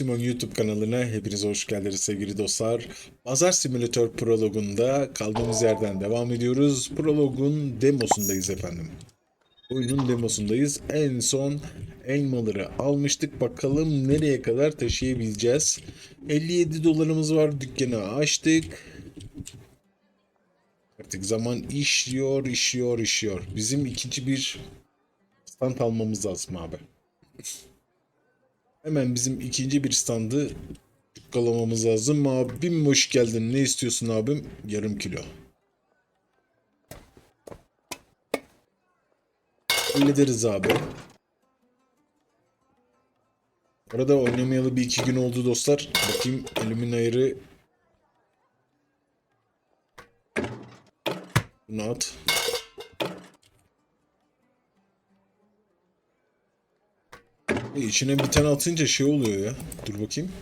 Simon YouTube kanalına hepiniz hoş geldiniz sevgili dostlar. Pazar Simülatör Prolog'unda kaldığımız yerden devam ediyoruz. Prolog'un demosundayız efendim. Oyunun demosundayız. En son elmaları almıştık. Bakalım nereye kadar taşıyabileceğiz. 57 dolarımız var. Dükkanı açtık. Artık zaman işliyor, işliyor, işliyor. Bizim ikinci bir stand almamız lazım abi. Hemen bizim ikinci bir standı yukkalamamız lazım. Abim hoş geldin. Ne istiyorsun abim? Yarım kilo. Hallederiz abi. Arada oynamayalı bir iki gün oldu dostlar. Bakayım elimin ayarı. Bunu at. E, İçine bir tane atınca şey oluyor ya. Dur bakayım.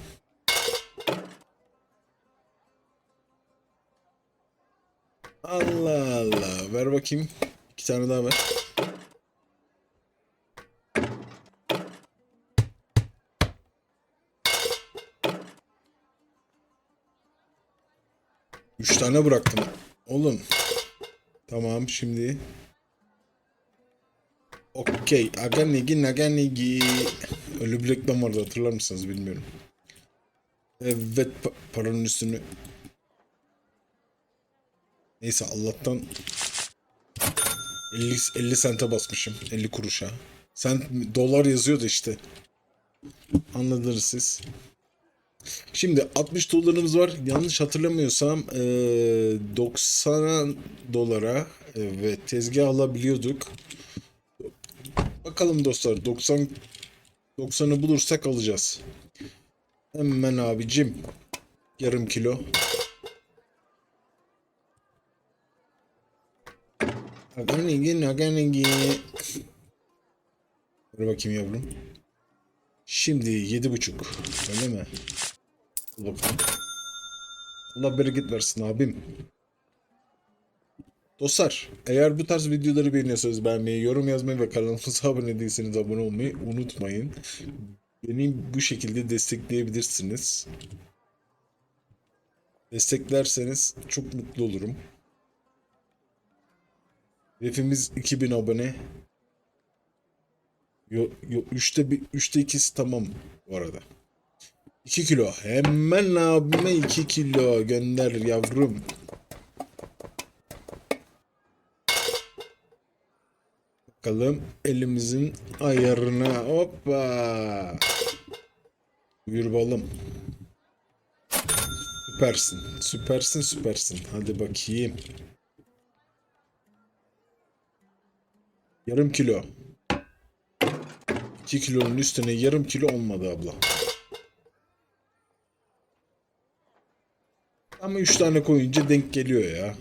Allah Allah. Ver bakayım. İki tane daha ver. Üç tane bıraktım. Oğlum. Tamam şimdi. Okey. Aganigi naganigi. Öyle bir reklam vardı hatırlar mısınız bilmiyorum. Evet pa- paranın üstünü. Neyse Allah'tan 50, 50 sente basmışım. 50 kuruşa. Sen dolar yazıyordu işte. Anladınız siz. Şimdi 60 dolarımız var. Yanlış hatırlamıyorsam eee, 90 dolara evet tezgah alabiliyorduk. Bakalım dostlar 90 90'ı bulursak alacağız. Hemen abicim. Yarım kilo. Aganigi naganigi. Dur bakayım yavrum. Şimdi yedi buçuk. Öyle mi? Allah bereket versin abim. Dostlar eğer bu tarz videoları beğeniyorsanız beğenmeyi, yorum yazmayı ve kanalımıza abone değilseniz abone olmayı unutmayın. Beni bu şekilde destekleyebilirsiniz. Desteklerseniz çok mutlu olurum. Hedefimiz 2000 abone. Yo, yo, üçte, bir, üçte ikisi tamam bu arada. 2 kilo. Hemen abime 2 kilo gönder yavrum. Bakalım elimizin ayarına. Hoppa. Balım. Süpersin. Süpersin süpersin. Hadi bakayım. Yarım kilo. 2 kilonun üstüne yarım kilo olmadı abla. Ama 3 tane koyunca denk geliyor ya.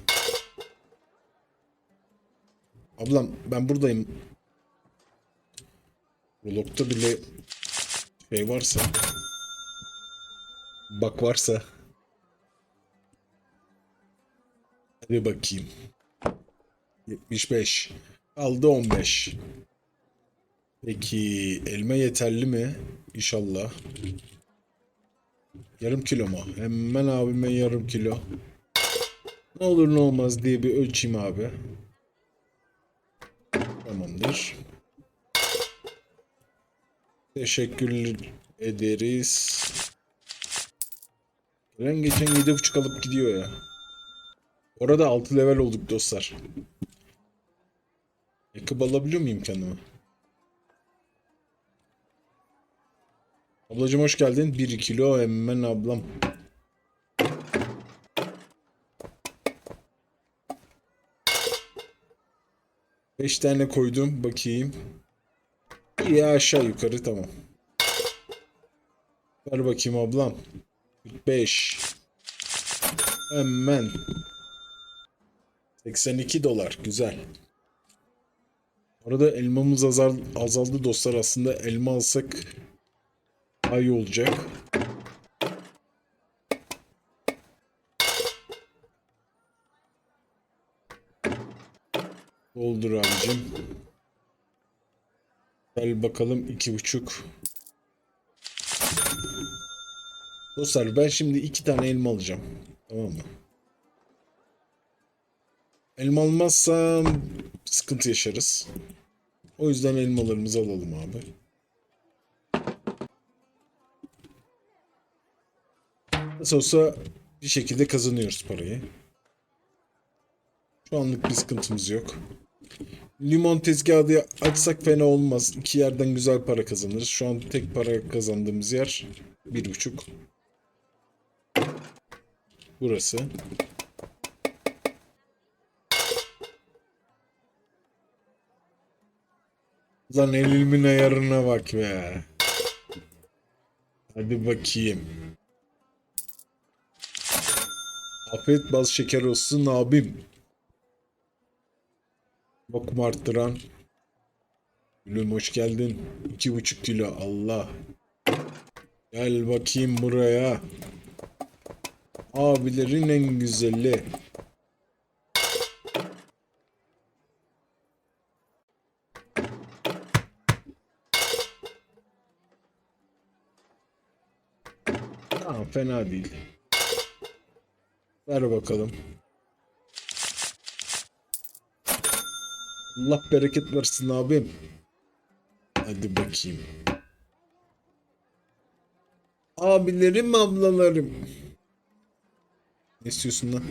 Ablam ben buradayım. Vlog'da bile şey varsa bak varsa hadi bakayım. 75 kaldı 15 peki elma yeterli mi? İnşallah. Yarım kilo mu? Hemen abime yarım kilo. Ne olur ne olmaz diye bir ölçeyim abi Tamamdır. Teşekkür ederiz. Gelen geçen 7.5 alıp gidiyor ya. Orada 6 level olduk dostlar. Yakıp alabiliyor muyum kendime? Ablacım hoş geldin. 1 kilo hemen ablam. Beş tane koydum. Bakayım. İyi aşağı yukarı tamam. Ver bakayım ablam. 5. Hemen. 82 dolar. Güzel. Arada elmamız azal, azaldı dostlar. Aslında elma alsak daha iyi olacak. Doldur abicim. Gel bakalım iki buçuk. Dostlar ben şimdi iki tane elma alacağım. Tamam mı? Elma almazsam sıkıntı yaşarız. O yüzden elmalarımızı alalım abi. Nasıl olsa bir şekilde kazanıyoruz parayı. Şu anlık bir sıkıntımız yok. Limon tezgahı açsak fena olmaz. İki yerden güzel para kazanırız. Şu an tek para kazandığımız yer bir buçuk. Burası. Lan elimin ayarına bak be. Hadi bakayım. Afiyet bal şeker olsun abim. Bokum arttıran. Gülüm hoş geldin. İki buçuk kilo Allah. Gel bakayım buraya. Abilerin en güzeli. Tamam fena değil. Ver bakalım. Allah bereket versin abim. Hadi bakayım. Abilerim ablalarım. Ne istiyorsun lan?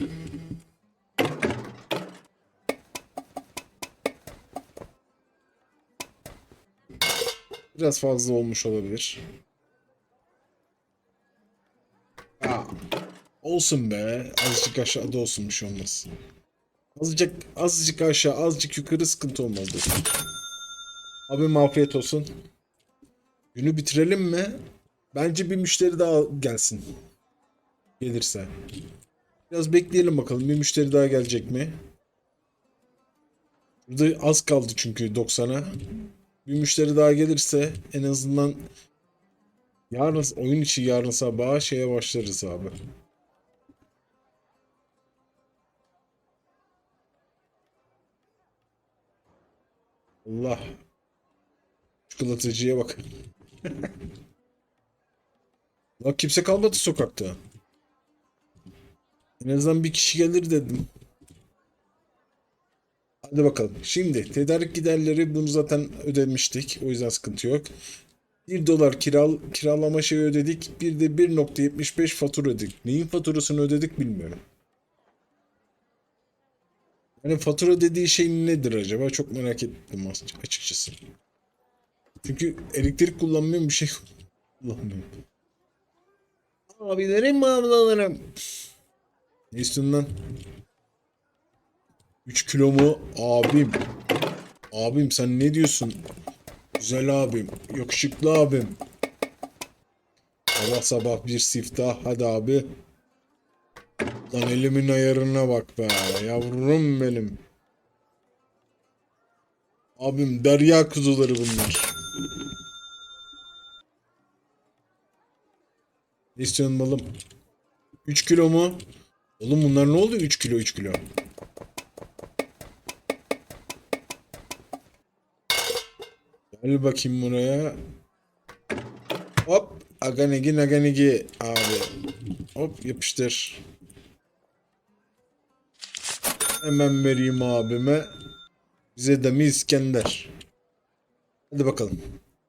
Biraz fazla olmuş olabilir. Aa, olsun be. Azıcık aşağıda olsun bir şey olmaz. Azıcık azıcık aşağı, azıcık yukarı sıkıntı olmaz dostum. Abim afiyet olsun. Günü bitirelim mi? Bence bir müşteri daha gelsin. Gelirse. Biraz bekleyelim bakalım. Bir müşteri daha gelecek mi? Burada az kaldı çünkü 90'a. Bir müşteri daha gelirse en azından yarın oyun içi yarın sabah şeye başlarız abi. Allah. Çikolatacıya bak. Lan kimse kalmadı sokakta. En azından bir kişi gelir dedim. Hadi bakalım. Şimdi tedarik giderleri bunu zaten ödemiştik. O yüzden sıkıntı yok. 1 dolar kiral, kiralama şeyi ödedik. Bir de 1.75 fatura ödedik. Neyin faturasını ödedik bilmiyorum. Yani fatura dediği şey nedir acaba? Çok merak ettim açıkçası. Çünkü elektrik kullanmıyorum bir şey kullanmıyorum. Abilerim ablalarım. Ne istiyorsun lan? 3 kilo mu? Abim. Abim sen ne diyorsun? Güzel abim. Yakışıklı abim. Sabah sabah bir siftah. Hadi abi. Lan elimin ayarına bak be. Yavrum benim. Abim derya kuzuları bunlar. Ne istiyorsun balım? 3 kilo mu? Oğlum bunlar ne oldu 3 kilo 3 kilo? Gel bakayım buraya. Hop. Aganegi naganegi abi. Hop yapıştır. Hemen vereyim abime. Bize de mi İskender? Hadi bakalım.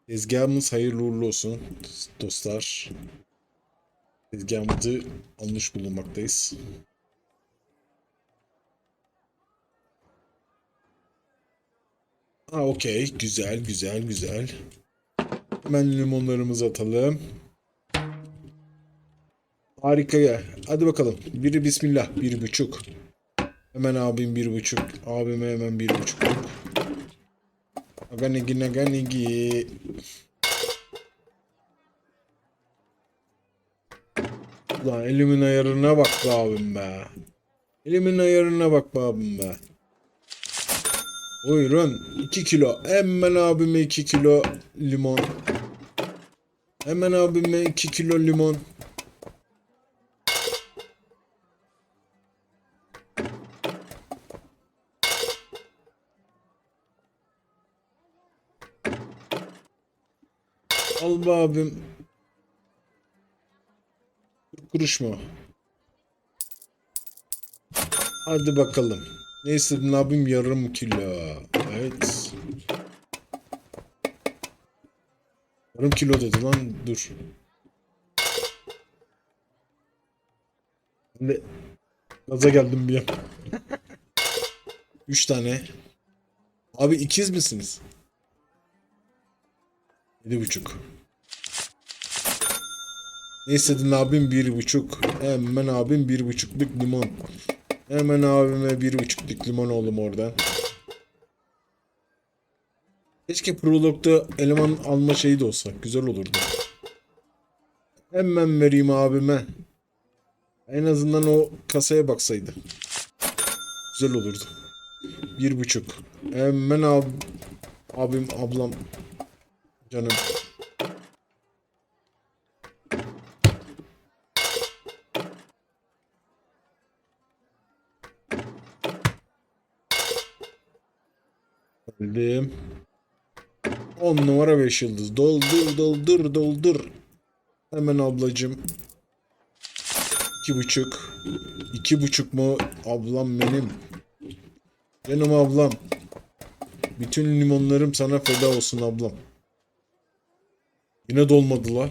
Tezgahımız hayırlı uğurlu olsun dostlar. Tezgahımızı almış bulunmaktayız. Ha okey. Güzel güzel güzel. Hemen limonlarımızı atalım. Harika ya. Hadi bakalım. Biri bismillah. Bir buçuk. Hemen abim bir buçuk. Abime hemen bir buçuk. Aganigi naganigi. Lan elimin ayarına bak be abim be. Elimin ayarına bak be abim be. Buyurun 2 kilo. Hemen abime 2 kilo limon. Hemen abime 2 kilo limon. Al abim. kuruş mu? Hadi bakalım. Neyse ne yapayım yarım kilo. Evet. Yarım kilo dedi lan dur. De gaza geldim bir an. Üç tane. Abi ikiz misiniz? Yedi buçuk. Ne istedin abim bir buçuk. Hemen abim bir buçukluk limon. Hemen abime bir buçukluk limon oğlum oradan. Keşke prologda eleman alma şeyi de olsa. Güzel olurdu. Hemen vereyim abime. En azından o kasaya baksaydı. Güzel olurdu. Bir buçuk. Hemen ab abim ablam canım. Geldim. 10 numara 5 yıldız. Doldur doldur doldur. Hemen ablacım. İki buçuk. İki buçuk mu? Ablam benim. Canım ablam. Bütün limonlarım sana feda olsun ablam. Yine dolmadı la.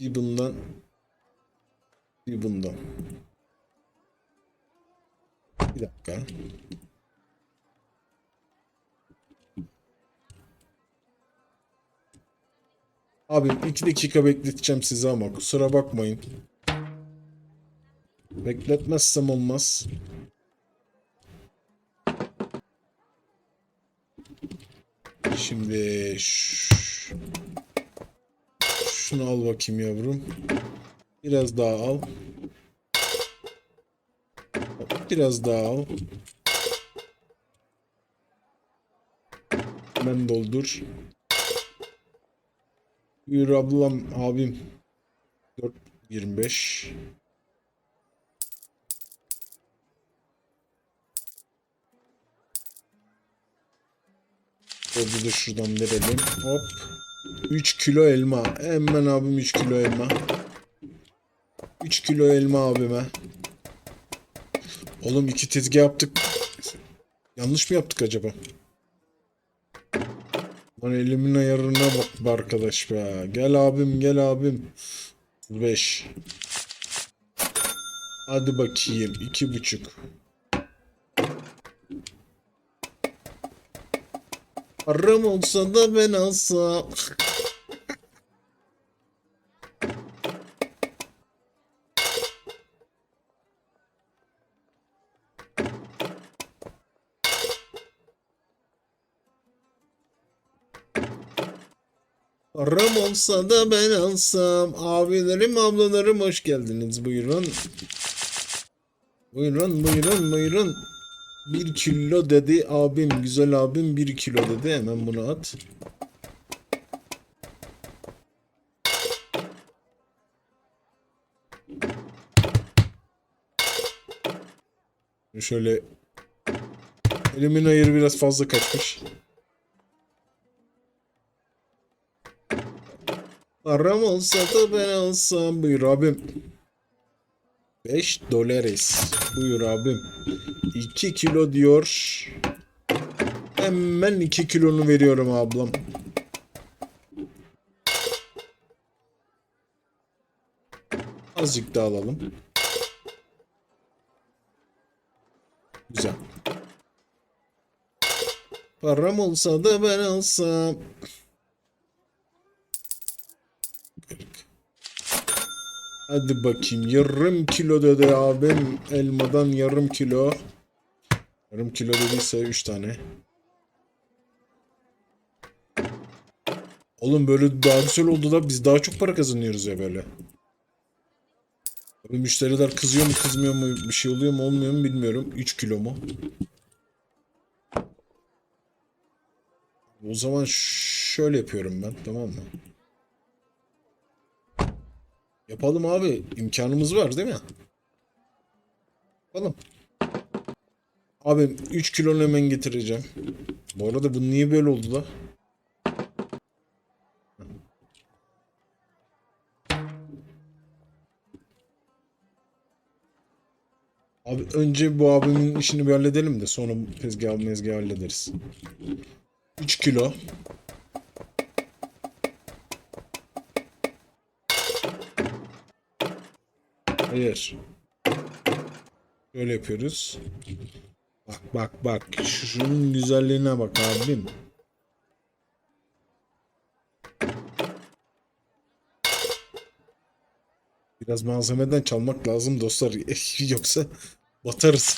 Bir bundan. Bir bundan. Bir dakika. Abim iki dakika bekleteceğim sizi ama kusura bakmayın. Bekletmezsem olmaz. Şimdi şunu al bakayım yavrum. Biraz daha al. Biraz daha al. Hemen doldur. Buyur ablam, abim. 4.25. Dördü de şuradan verelim. Hop. 3 kilo elma. Hemen abim 3 kilo elma. 3 kilo elma abime. Oğlum iki tezgah yaptık. Yanlış mı yaptık acaba? Lan elimin ayarına bak be arkadaş be. Gel abim gel abim. 5. Hadi bakayım. iki buçuk. Param olsa da ben alsam. Param olsa da ben alsam. Abilerim, ablalarım hoş geldiniz. Buyurun. Buyurun, buyurun, buyurun. Bir kilo dedi abim. Güzel abim bir kilo dedi. Hemen bunu at. Şöyle elimin ayarı biraz fazla kaçmış. Param olsa da ben alsam. Buyur abim. 5 dolares. Buyur abim. 2 kilo diyor. Hemen 2 kilonu veriyorum ablam. Azıcık da alalım. Güzel. Param olsa da ben alsam. Hadi bakayım. Yarım kilo dedi abim. Elmadan yarım kilo. Yarım kilo dediyse 3 tane. Oğlum böyle daha güzel oldu da biz daha çok para kazanıyoruz ya böyle. Tabii müşteriler kızıyor mu kızmıyor mu bir şey oluyor mu olmuyor mu bilmiyorum. 3 kilo mu? O zaman şöyle yapıyorum ben tamam mı? Yapalım abi. İmkanımız var değil mi? Yapalım. Abi 3 kilo hemen getireceğim. Bu arada bu niye böyle oldu da? Abi önce bu abimin işini bir halledelim de sonra tezgahı mezgahı hallederiz. 3 kilo Hayır. Şöyle yapıyoruz. Bak bak bak. Şunun güzelliğine bak abim. Biraz malzemeden çalmak lazım dostlar. Yoksa batarız.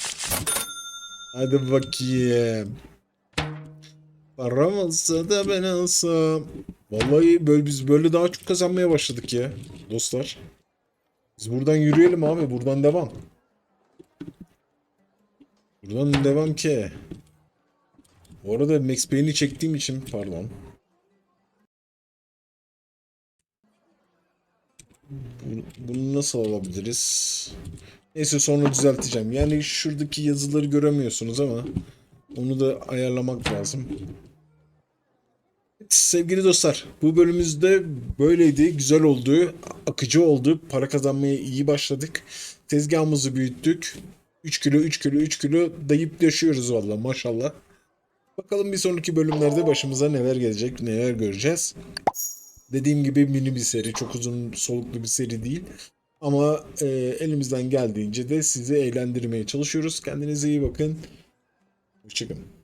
Hadi bakayım. Param olsa da ben alsam. Vallahi böyle biz böyle daha çok kazanmaya başladık ya dostlar. Biz buradan yürüyelim abi. Buradan devam. Buradan devam ki. Bu arada Max Payne'i çektiğim için pardon. Bunu, nasıl alabiliriz? Neyse sonra düzelteceğim. Yani şuradaki yazıları göremiyorsunuz ama onu da ayarlamak lazım. Sevgili dostlar, bu bölümümüzde böyleydi. Güzel oldu, akıcı oldu. Para kazanmaya iyi başladık. Tezgahımızı büyüttük. 3 kilo, 3 kilo, 3 kilo dayıp yaşıyoruz valla maşallah. Bakalım bir sonraki bölümlerde başımıza neler gelecek, neler göreceğiz. Dediğim gibi mini bir seri, çok uzun soluklu bir seri değil. Ama e, elimizden geldiğince de sizi eğlendirmeye çalışıyoruz. Kendinize iyi bakın. Hoşçakalın.